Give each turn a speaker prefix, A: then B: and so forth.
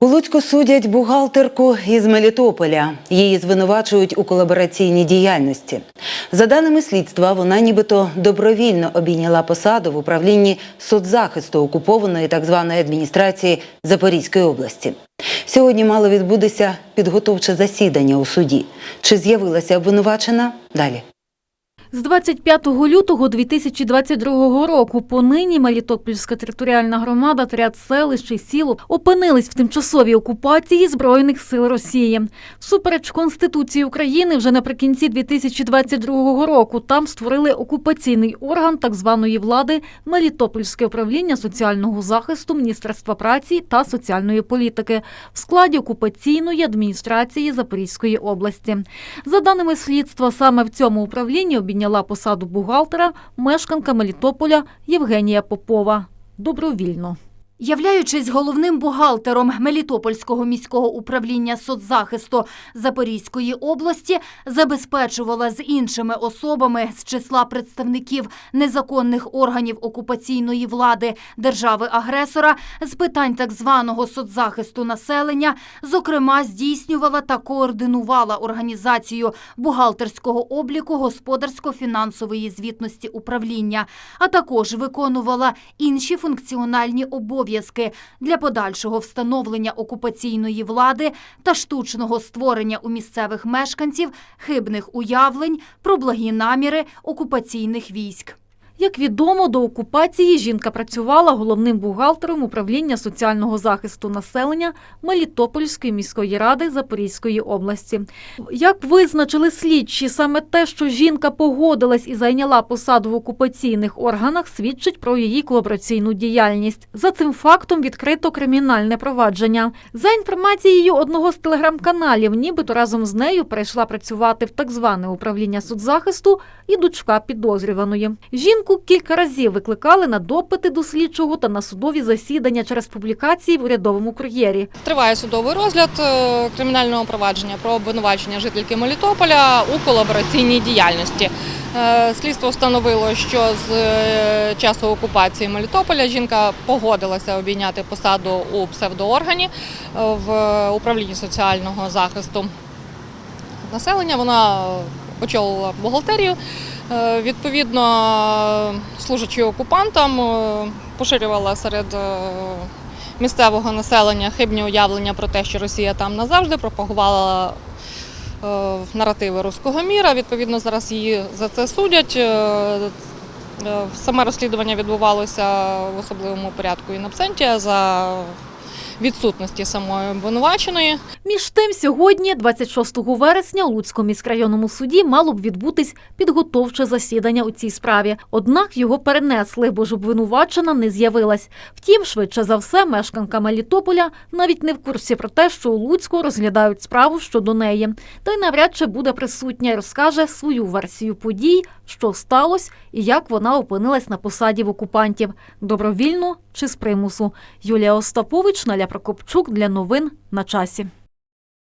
A: У Луцьку судять бухгалтерку із Мелітополя. Її звинувачують у колабораційній діяльності. За даними слідства, вона нібито добровільно обійняла посаду в управлінні соцзахисту окупованої так званої адміністрації Запорізької області. Сьогодні мало відбутися підготовче засідання у суді. Чи з'явилася обвинувачена? Далі.
B: З 25 лютого 2022 року понині Мелітопольська територіальна громада та ряд селищ і сіл опинились в тимчасовій окупації Збройних сил Росії. Всупереч Конституції України вже наприкінці 2022 року там створили окупаційний орган так званої влади Мелітопольське управління соціального захисту Міністерства праці та соціальної політики в складі окупаційної адміністрації Запорізької області. За даними слідства, саме в цьому управлінні обійняла посаду бухгалтера мешканка Мелітополя Євгенія Попова. Добровільно.
C: Являючись головним бухгалтером Мелітопольського міського управління соцзахисту Запорізької області, забезпечувала з іншими особами з числа представників незаконних органів окупаційної влади держави-агресора з питань так званого соцзахисту населення, зокрема, здійснювала та координувала організацію бухгалтерського обліку господарсько-фінансової звітності управління, а також виконувала інші функціональні обов'язки для подальшого встановлення окупаційної влади та штучного створення у місцевих мешканців хибних уявлень про благі наміри окупаційних військ.
B: Як відомо, до окупації жінка працювала головним бухгалтером управління соціального захисту населення Мелітопольської міської ради Запорізької області. Як визначили слідчі, саме те, що жінка погодилась і зайняла посаду в окупаційних органах, свідчить про її колабораційну діяльність. За цим фактом відкрито кримінальне провадження. За інформацією одного з телеграм-каналів, нібито разом з нею перейшла працювати в так зване управління соцзахисту і дочка підозрюваної. Жінку кілька разів викликали на допити до слідчого та на судові засідання через публікації в урядовому кур'єрі.
D: Триває судовий розгляд е, кримінального провадження про обвинувачення жительки Мелітополя у колабораційній діяльності. Е, Слідство встановило, що з е, часу окупації Мелітополя жінка погодилася обійняти посаду у псевдооргані в управлінні соціального захисту населення. Вона очолила бухгалтерію. Е, Відповідно, служачи окупантам, е, поширювала серед е, місцевого населення хибні уявлення про те, що Росія там назавжди пропагувала наративи руського міра. Відповідно, зараз її за це судять. Саме розслідування відбувалося в особливому порядку і на за відсутності самої обвинуваченої.
B: Між тим, сьогодні, 26 вересня, у Луцькому міськрайонному суді мало б відбутись підготовче засідання у цій справі. Однак його перенесли, бо ж обвинувачена не з'явилась. Втім, швидше за все, мешканка Мелітополя навіть не в курсі про те, що у Луцьку розглядають справу щодо неї. Та й навряд чи буде присутня і розкаже свою версію подій, що сталося і як вона опинилась на посаді в окупантів добровільно чи з примусу. Юлія Остапович, Наля Прокопчук для новин на часі.